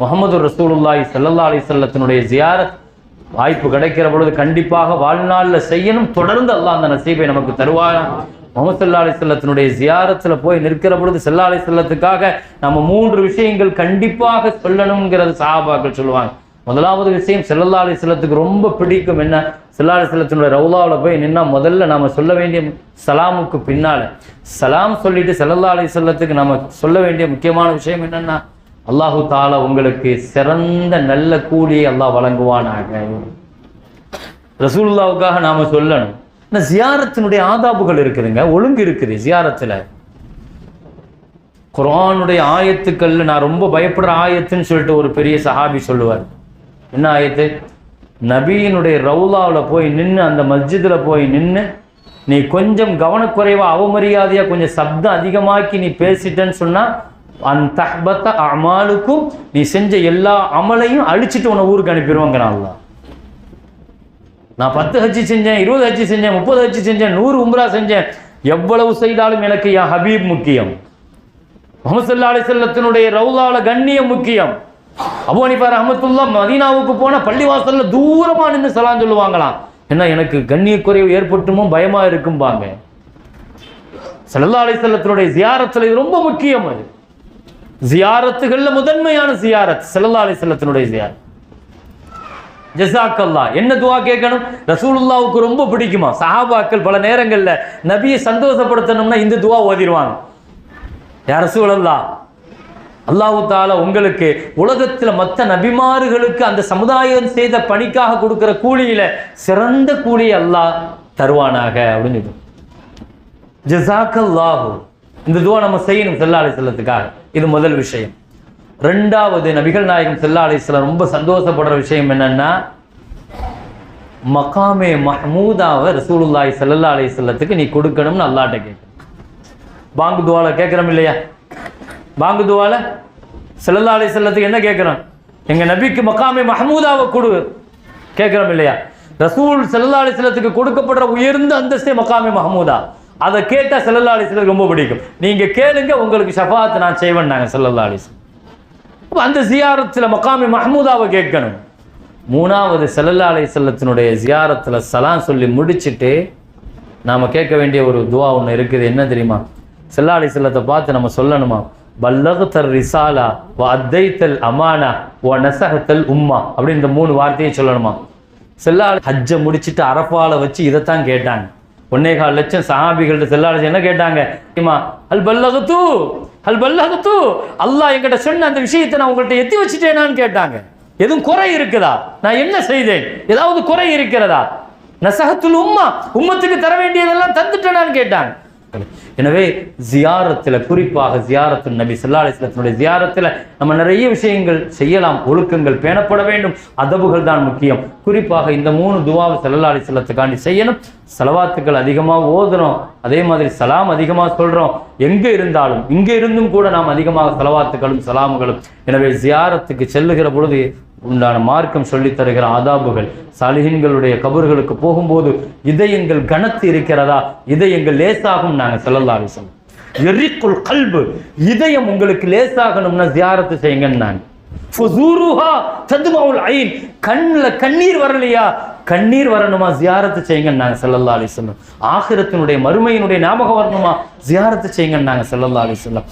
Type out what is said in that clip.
முகமது ரசூலுல்லாய் ஸல்லல்லாஹு அலைஹி வஸல்லத்தினுடைய ஜியாரத் வாய்ப்பு கிடைக்கிற பொழுது கண்டிப்பாக வாழ்நாளில் செய்யணும். தொடர்ந்து அல்லாஹ் அந்த நசீபை நமக்கு தருவார் முகமது சல்லா அலி செல்லத்தினுடைய ஜியாரத்தில் போய் நிற்கிற பொழுது செல்லா அலி செல்லத்துக்காக நம்ம மூன்று விஷயங்கள் கண்டிப்பாக சொல்லணுங்கிறது சாபாக்கள் சொல்லுவாங்க. முதலாவது விஷயம் செல்லல்லா அலி செல்லத்துக்கு ரொம்ப பிடிக்கும் என்ன? செல்லா அலி செல்லத்தினுடைய ரவுலாவில் போய் நின்னா முதல்ல நாம சொல்ல வேண்டிய சலாமுக்கு பின்னால. சலாம் சொல்லிட்டு செல்லல்லா அலி செல்லத்துக்கு நம்ம சொல்ல வேண்டிய முக்கியமான விஷயம் என்னன்னா அல்லாஹு தாலா உங்களுக்கு சிறந்த நல்ல கூலியை அல்லாஹ் வழங்குவானாக. ரசூல்லாவுக்காக நாம சொல்லணும். இந்த ஜியாரத்தினுடைய ஆதாபுகள் இருக்குதுங்க ஒழுங்கு இருக்குது ஜியாரத்தில் குரானுடைய ஆயத்துக்கள்ல நான் ரொம்ப பயப்படுற ஆயத்துன்னு சொல்லிட்டு ஒரு பெரிய சஹாபி சொல்லுவார். என்ன ஆயத்து? நபியினுடைய ரவுலாவில் போய் நின்று அந்த மஸ்ஜிதில் போய் நின்று நீ கொஞ்சம் கவனக்குறைவா அவமரியாதையா கொஞ்சம் சப்தம் அதிகமாக்கி நீ பேசிட்டேன்னு சொன்னா அந்த அமாலுக்கும் நீ செஞ்ச எல்லா அமலையும் அழிச்சிட்டு உன்னை ஊருக்கு அனுப்பிடுவாங்க நல்லா நான் பத்து ஹஜ்ஜி செஞ்சேன் இருபது ஹஜ்ஜி செஞ்சேன் முப்பது ஹஜ்ஜி செஞ்சேன் நூறு உம்ரா செஞ்சேன். எவ்வளவு செய்தாலும் எனக்கு என் ஹபீப் முக்கியம். முகமது சல்லா செல்லத்தினுடைய ரவுலால கண்ணியம் முக்கியம். அபோனிபார் அஹமத்துல்லா மதீனாவுக்கு போன பள்ளிவாசல்ல தூரமா நின்று சலான் சொல்லுவாங்களாம். என்ன எனக்கு கண்ணிய குறைவு ஏற்பட்டுமோ பயமா இருக்கும்பாங்க. சல்லா அலி செல்லத்தினுடைய ஜியாரத்தில் இது ரொம்ப முக்கியம் அது. ஜியாரத்துகள்ல முதன்மையான ஜியாரத் செல்லல்லா அலி செல்லத்தினுடைய ஜியாரத். ஜசாக்கல்லா என்ன துவா கேட்கணும்? ரசூலுல்லாவுக்கு ரொம்ப பிடிக்குமா? சஹாபாக்கள் பல நேரங்களில் நபியை சந்தோஷப்படுத்தணும்னா இந்த துவா ஓதிடுவாங்க. யார் ரசூலல்லா அல்லாஹு தாலா உங்களுக்கு உலகத்தில் மற்ற நபிமார்களுக்கு அந்த சமுதாயம் செய்த பணிக்காக கொடுக்குற கூலியில சிறந்த கூலி அல்லாஹ் தருவானாக அப்படின்னு ஜசாக்கல்லாஹு இந்த துவா நம்ம செய்யணும் செல்லாலை செல்லத்துக்காக இது முதல் விஷயம். ரெண்டாவது நபிகள் நாயகம் செல்லா அலிஸ்லாம் ரொம்ப சந்தோஷப்படுற விஷயம் என்னன்னா மகாமே மஹமூதாவை ரசூலுல்லாய் செல்லல்லா அலைஹி செல்லத்துக்கு நீ கொடுக்கணும்னு அல்லாட்ட கேட்கணும் பாங்கு துவால கேட்குறோம் இல்லையா? பாங்கு துவால செல்லல்லா அலைஹி செல்லத்துக்கு என்ன கேட்குறோம்? எங்க நபிக்கு மகாமே மஹமூதாவை கொடு. கேட்குறோம் இல்லையா? ரசூல் செல்லல்லா அலைஹி செல்லத்துக்கு கொடுக்கப்படுற உயர்ந்த அந்தஸ்தே மகாமே மஹமூதா. அதை கேட்டால் ஸல்லல்லாஹு அலைஹி ரொம்ப பிடிக்கும். நீங்கள் கேளுங்க உங்களுக்கு ஷஃபாத் நான் செய்வேன் நாங்கள் ஸல்லல்லாஹு அலைஹி அந்த ஜியாரத்தில் மொக்காமி மஹமூதாவை கேட்கணும். மூணாவது செல்லல்லா அலி செல்லத்தினுடைய ஜியாரத்தில் சலாம் சொல்லி முடிச்சிட்டு நாம் கேட்க வேண்டிய ஒரு துவா ஒன்று இருக்குது. என்ன தெரியுமா? செல்லா செல்லத்தை பார்த்து நம்ம சொல்லணுமா? பல்லகத்தல் ரிசாலா வ அத்தைத்தல் அமானா ஓ நசகத்தல் உம்மா அப்படின்னு இந்த மூணு வார்த்தையை சொல்லணுமா? செல்லா ஹஜ்ஜை முடிச்சுட்டு அரப்பால வச்சு இதைத்தான் கேட்டாங்க. ஒன்னே கால் லட்சம் சஹாபிகள்ட்ட செல்லாடு என்ன கேட்டாங்க? தெரியுமா? அல் பல்லகத்து அல் பல்லகத்து. அல்லாஹ் என்கிட்ட சொன்ன அந்த விஷயத்தை நான் உங்கள்கிட்ட எத்தி வச்சுட்டேனான்னு கேட்டாங்க. எதுவும் குறை இருக்குதா? நான் என்ன செய்தேன்? ஏதாவது குறை இருக்கிறதா? நசகத்துல் உம்மா உம்மத்துக்கு தர வேண்டியதெல்லாம் தந்துட்டேனான்னு கேட்டாங்க. எனவே ஜியாரத்தில் குறிப்பாக ஜியாரத்து நபி ஸல்லல்லாஹு அலைஹி ஜியாரத்தில் நம்ம நிறைய விஷயங்கள் செய்யலாம் ஒழுக்கங்கள் பேணப்பட வேண்டும். அதபுகள் தான் முக்கியம். குறிப்பாக இந்த மூணு துவாவை செல்லல்லா அலி செல்லத்துக்காண்டி செய்யணும். செலவாத்துக்கள் அதிகமாக ஓதுறோம். அதே மாதிரி சலாம் அதிகமாக சொல்கிறோம் எங்கே இருந்தாலும் இங்கே இருந்தும் கூட நாம் அதிகமாக செலவாத்துக்களும் சலாமுகளும். எனவே ஜியாரத்துக்கு செல்லுகிற பொழுது உண்டான மார்க்கம் சொல்லித் தருகிற ஆதாபுகள் சாலிஹின்களுடைய கபர்களுக்கு போகும்போது இதயங்கள் கனத்து இருக்கிறதா? இதயங்கள் லேசாகும் நாங்கள் செல்லல்லா அலி எரிக்குள் கல்பு இதயம் உங்களுக்கு லேசாகணும்னா ஜியாரத்து செய்யுங்கன்னு நான் கண்ணுல கண்ணீர் வரலையா? கண்ணீர் வரணுமா? ஜியாரத்து செய்யுங்கன்னு நாங்க ஸல்லல்லாஹு அலைஹி வஸல்லம். ஆகிரத்தினுடைய மறுமையினுடைய ஞாபகம் வரணுமா? ஜியாரத்து செய்யுங்கன்னு நாங்க ஸல்லல்லாஹு அலைஹி வஸல்லம்.